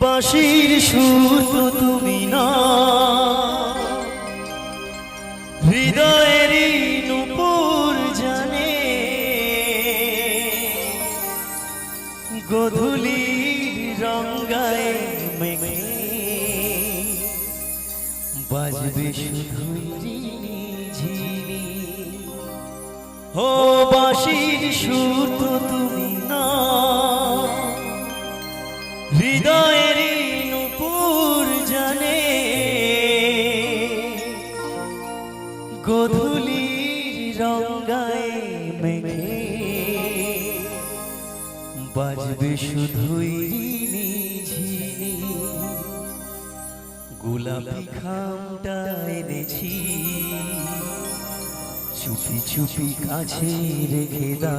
বাঁশির সুর তুমি না। হৃদয়েরই নুপুর জানে। গধুলির রঙ্গায় মেঘে বাজবে রিনি ঝিনি ও বাঁশির সুর তুমি বাজবে শুধুই ঝিনি গোলাপি খামটা এনেছি। চুপি চুপি কাছে রেখে দা।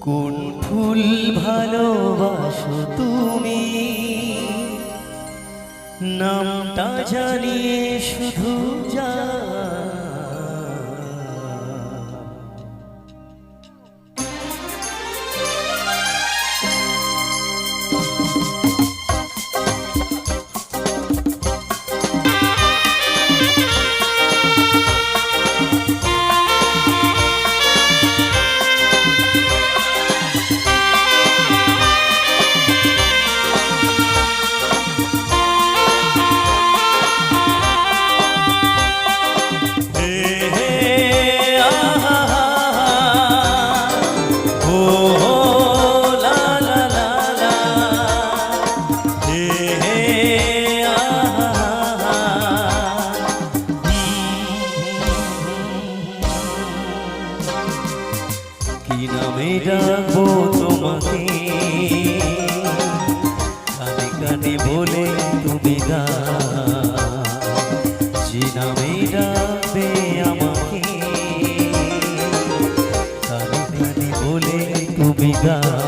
কোন ফুল ভালোবাসো তুমি? নামটা জানিয়ে শুধু যা। তুমি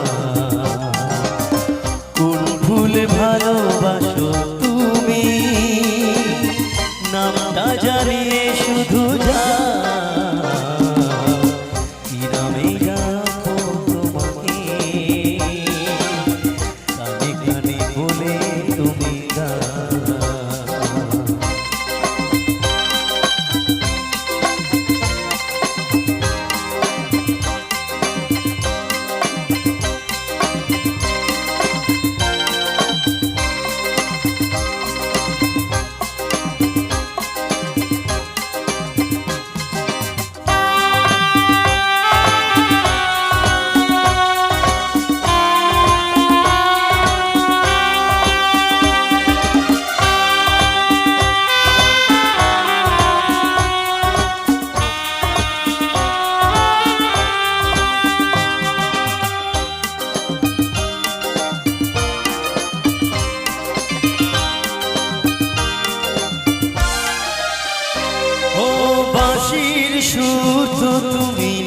সুর তো তুমি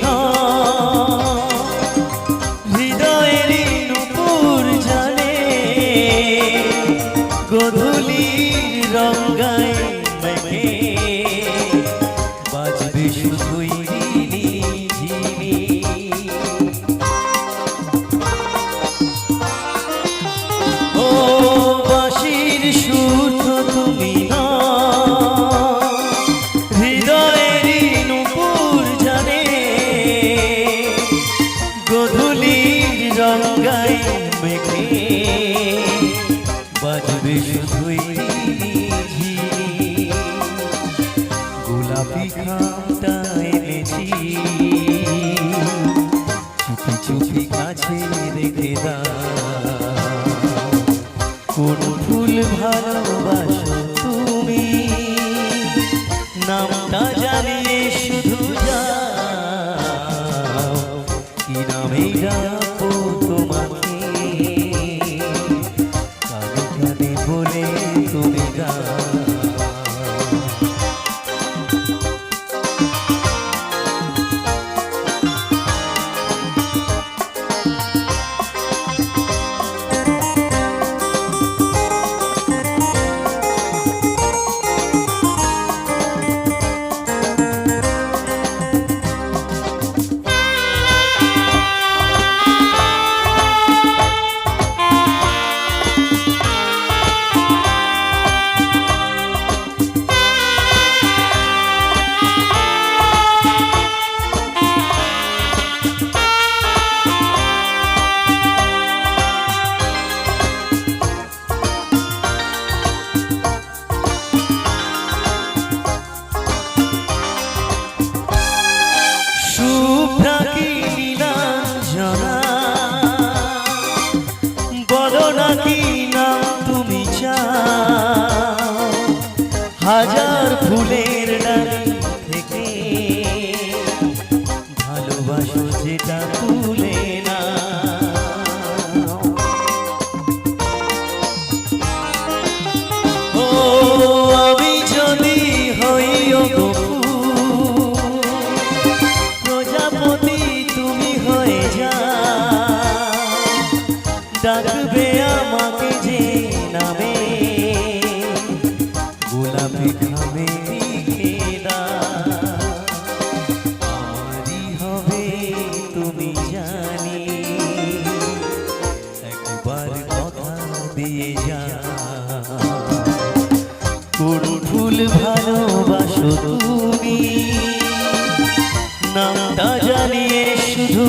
রঙ্গায় মেঘে বাজবে শুধুই গোলাপি খামটা এনেছি। চুপি চুপি কাছে রেখে দা কোন ফুল ভালোবাসো তুমি? নামটা জানিয়ে শুধু যাও। কি নামে ডাকো হাজার ফুলের ডালি থেকে ভালোবাসো যেটা ফুলে না। ও আমি যদি হইও প্রজাপতি, তুমি হয়ে যা ডাকবে আমাকে যে নামে। তুমি নামটা জানিয়ে শুধু